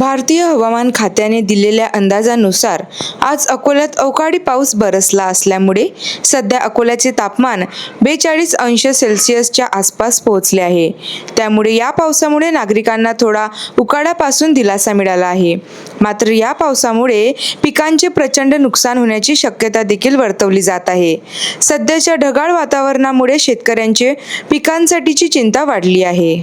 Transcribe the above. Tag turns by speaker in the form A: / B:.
A: भारतीय हवामान खात्याने दिलेल्या अंदाजानुसार आज अकोल्यात अवकाळी पाऊस बरसला असल्यामुळे सध्या अकोल्याचे तापमान बेचाळीस अंश सेल्सिअसच्या आसपास पोहोचले आहे. त्यामुळे या पावसामुळे नागरिकांना थोडा उकाड्यापासून दिलासा मिळाला आहे. मात्र या पावसामुळे पिकांचे प्रचंड नुकसान होण्याची शक्यता देखील वर्तवली जात आहे. सध्याच्या ढगाळ वातावरणामुळे शेतकऱ्यांचे पिकांसाठीची चिंता वाढली आहे.